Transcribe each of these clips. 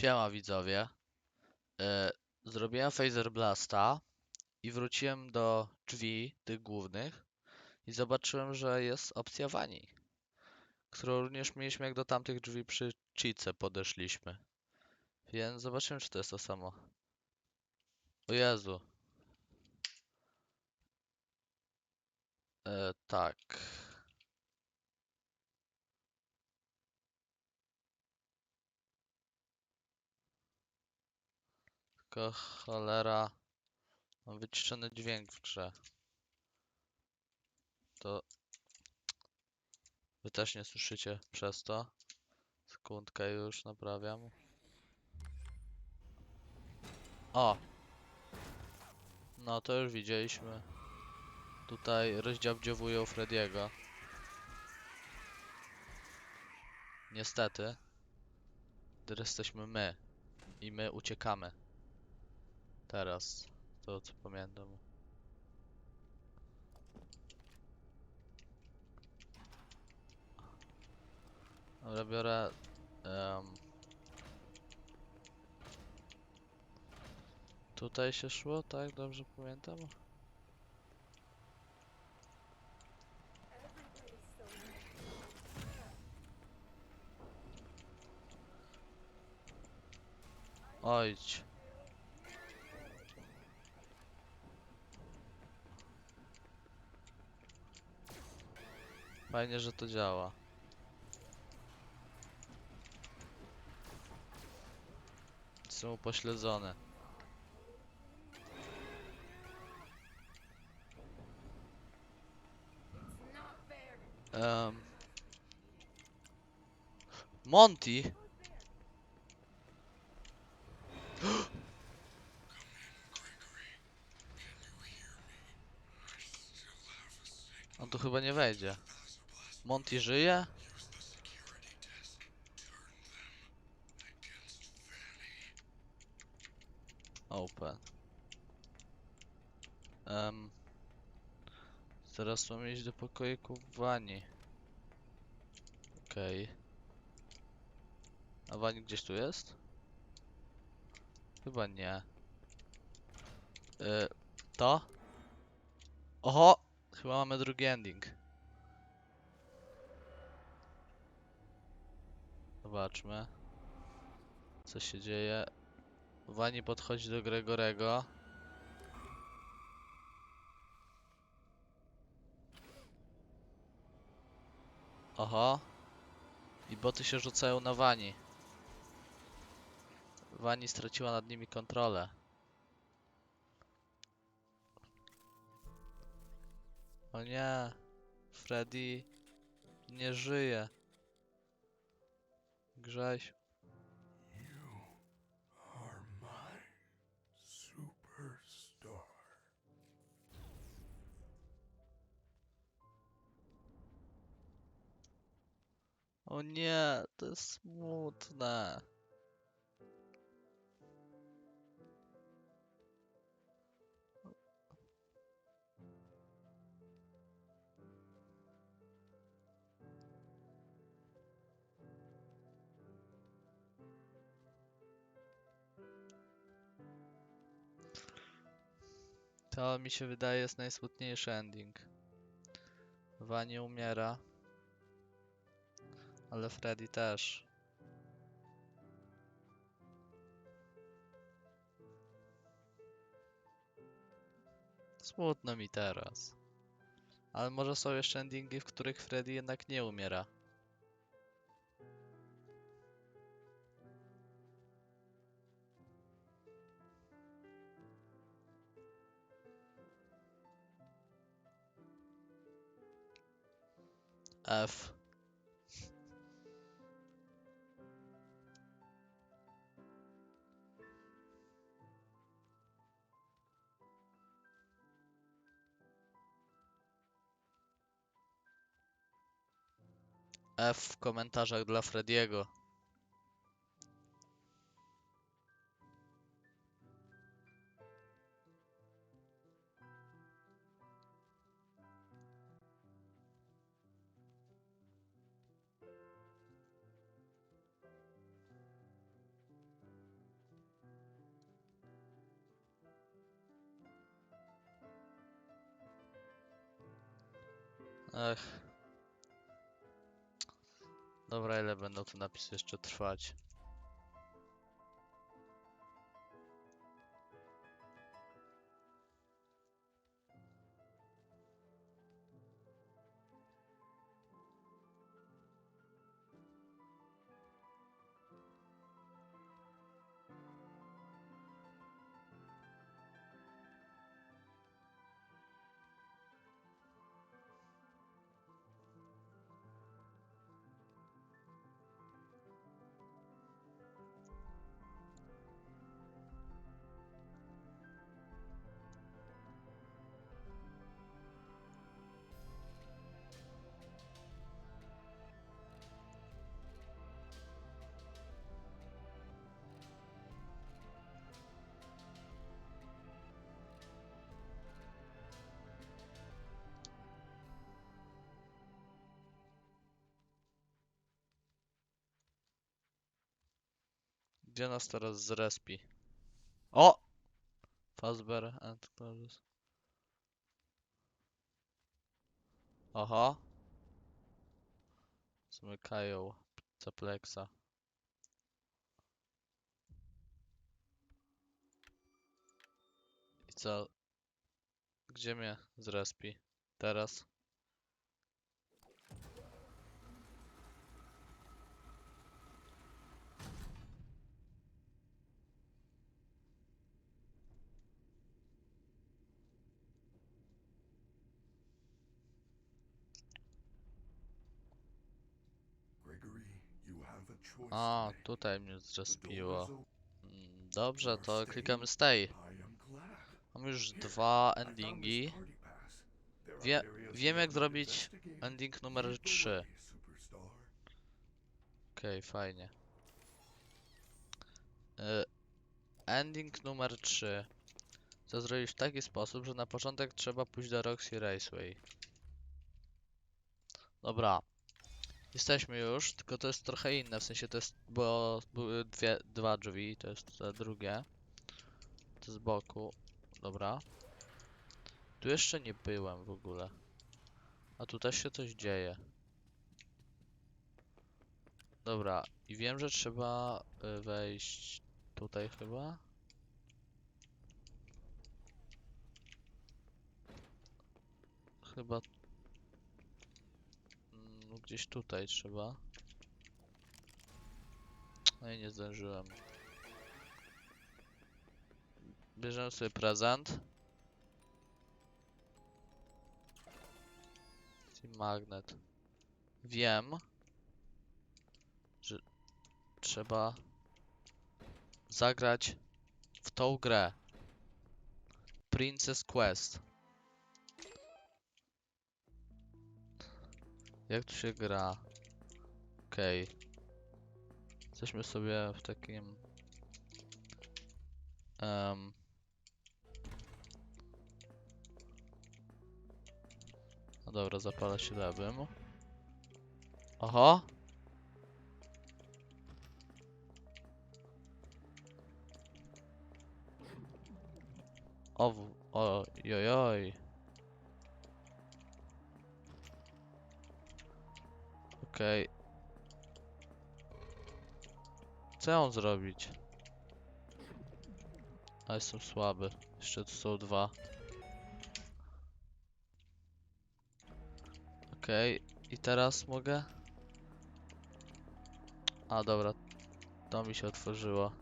Siema widzowie. E, zrobiłem Phaser Blasta i wróciłem do drzwi tych głównych i zobaczyłem, że jest opcja Wani, którą również mieliśmy jak do tamtych drzwi przy cheatce podeszliśmy. Więc zobaczymy, czy to jest to samo. O Jezu. E, tak. Tylko cholera. Mam wyciszony dźwięk w grze. To wy też nie słyszycie przez to. Sekundkę już naprawiam. O! No to już widzieliśmy. Tutaj rozdziałdziowują Frediego. Niestety. Teraz jesteśmy my. I my uciekamy. Teraz. To co pamiętam. Dobra, biorę... em, Tutaj się szło, tak? Dobrze pamiętam? Ojdź. Fajnie, że to działa. Są upośledzone. Um. Monty? On tu chyba nie wejdzie. Monty żyje? Open. Um. Teraz mamy iść do pokoiku Wani. Okej. A Wani gdzieś tu jest? Chyba nie. Y to? Oho! Chyba mamy drugi ending. Zobaczmy. Co się dzieje. Wani podchodzi do Gregorego. Oho. I boty się rzucają na Wani. Wani straciła nad nimi kontrolę. O nie. Freddy nie żyje. O nie, to jest smutne. To mi się wydaje jest najsmutniejszy ending. Wani umiera. Ale Freddy też. Smutno mi teraz. Ale może są jeszcze endingi, w których Freddy jednak nie umiera. F. F w komentarzach dla Frediego. Dobra, ile będą te napisy jeszcze trwać? Gdzie nas teraz zrespi? O! Fazbear and closes. Oho. Zmykają Zaplexa. I co? Gdzie mnie zrespi? Teraz? A to tutaj mnie zrespiło. Mm, Dobrze, to klikamy stay. Mam już dwa endingi. Wie, wiem jak zrobić investigated. ending numer Lead the 3. way, superstar. Okej, fajnie. Y, Ending numer 3. Chcę zrobić w taki sposób, że na początek trzeba pójść do Roxy Raceway. Dobra. Jesteśmy już, tylko to jest trochę inne, w sensie to jest, bo były dwie, dwa drzwi, to jest te drugie. To z boku. Dobra. Tu jeszcze nie byłem w ogóle. A tu też się coś dzieje. Dobra, i wiem, że trzeba y, wejść tutaj chyba. Chyba mm, gdzieś tutaj trzeba. No i nie zdążyłem. Bierzemy sobie prezent. I magnet. Wiem, że trzeba zagrać w tą grę. Princess Quest. Jak tu się gra? Okej. Jesteśmy sobie w takim... em, No dobra, zapala się lewym. Oho! O, w- o, jojoj. Okej. Co ja mam zrobić? A jestem słaby. Jeszcze tu są dwa. Okej, i teraz mogę? A dobra, to mi się otworzyło.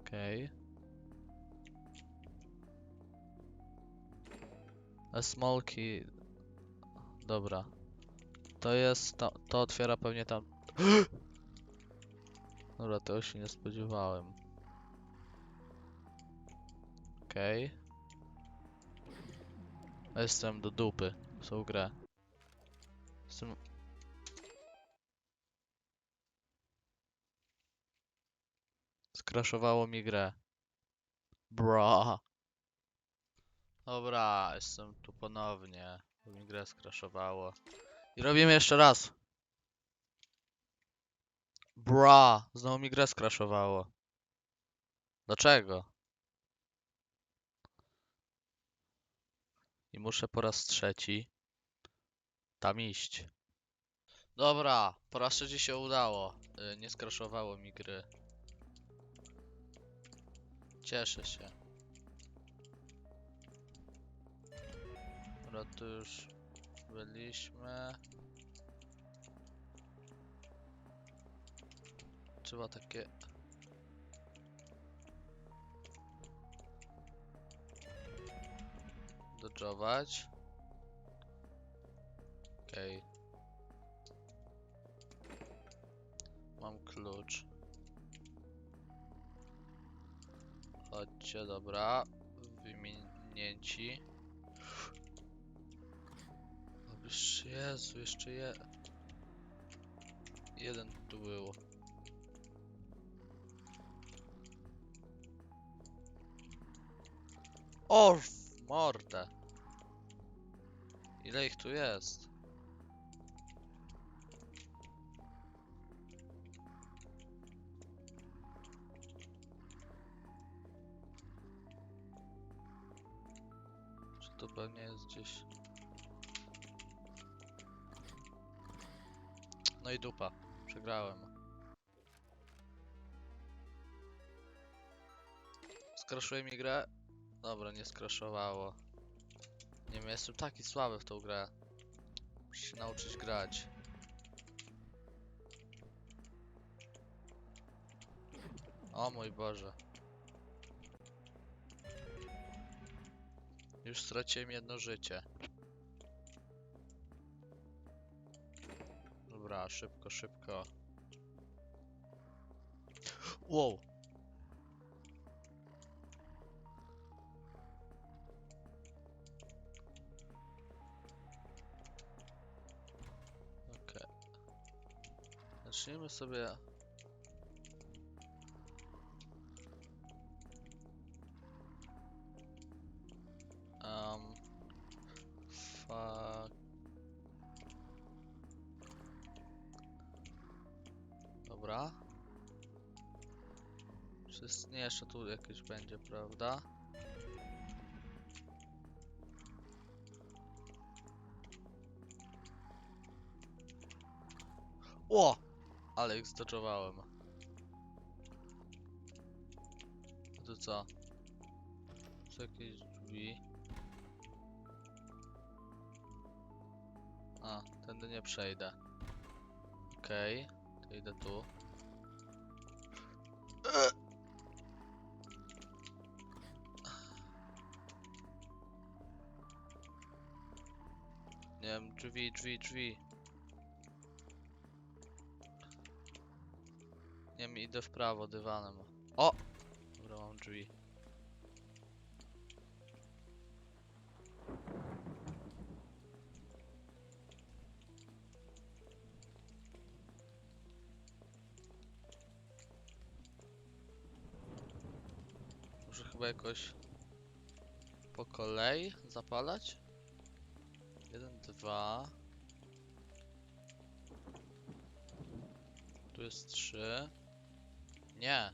Okej. A small key. Dobra. To jest, to, to otwiera pewnie tam. Dobra, tego się nie spodziewałem. Okej. Jestem do dupy tą grę. Jestem... Skraszowało mi grę. Bra. Dobra, jestem tu ponownie. Bo mi grę skraszowało. I robimy jeszcze raz. Bra. Znowu mi grę skraszowało. Dlaczego? I muszę po raz trzeci tam iść. Dobra, po raz trzeci się udało. Y, Nie skraszowało mi gry. Cieszę się. Dobra, tu już byliśmy. Trzeba takie... Dodżować. Okej. Mam klucz. Chodźcie, dobra. Wymienięci. Jeszcze Jezu, jeszcze je... Jeden tu był. O, mordę. Ile ich tu jest? Czy to pewnie jest gdzieś? No i dupa. Przegrałem. Skraszuje mi grę? Dobra, nie skraszowało. Nie wiem, jestem taki słaby w tą grę. Muszę się nauczyć grać. O mój Boże. Już straciłem jedno życie. Dobra, szybko, szybko. Wow! Okej. Zacznijmy sobie. Jeszcze tu jakieś będzie, prawda? O! Ale ich zdodżowałem. To co? Są jakieś drzwi? A, tędy nie przejdę. Okej, to idę tu. Nie wiem, drzwi, drzwi, drzwi. Nie wiem, idę w prawo dywanem. O! Dobra, mam drzwi. Muszę chyba jakoś po kolei zapalać. Dwa. Tu jest trzy. Nie.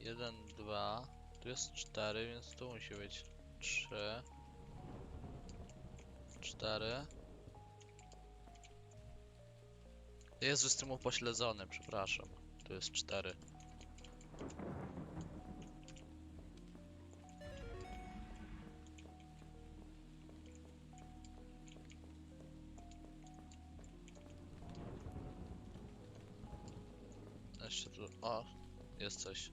Jeden, dwa. Tu jest cztery, więc tu musi być trzy. Cztery. Jezu, jestem upośledzony, przepraszam. Tu jest cztery. Jeszcze tu. O, jest coś.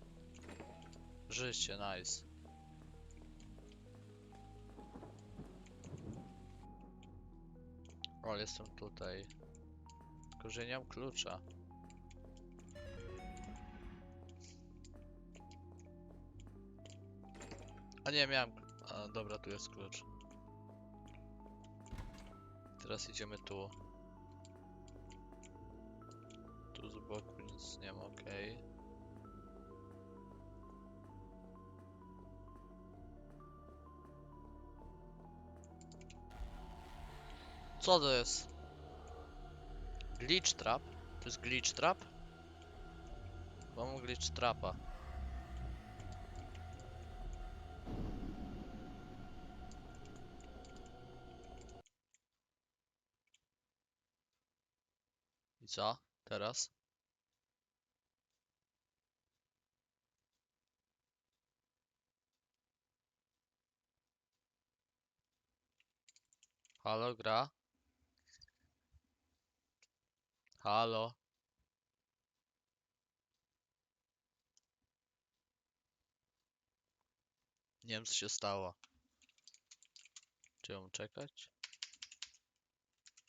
Życie, nice. O, jestem tutaj. Tylko, że nie mam klucza. A nie, miałem. A, dobra, tu jest klucz. Teraz idziemy tu. Tu z boku wzmacniam, okej. Okay. Co to jest? Glitch trap? To jest glitch trap? Mam glitch trapa. I co teraz? Halo, gra? Halo? Nie wiem co się stało. Czy ją czekać?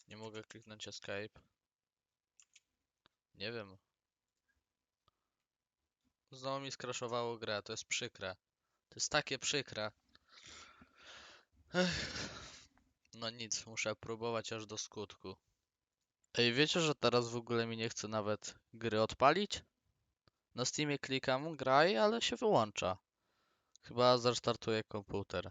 Nie mogę kliknąć escape. Nie wiem. Znowu mi skraszowało grę, to jest przykre. To jest takie przykre. Ech. No nic, muszę próbować aż do skutku. Ej, wiecie, że teraz w ogóle mi nie chce nawet gry odpalić? Na Steamie klikam graj, ale się wyłącza. Chyba zastartuję komputer.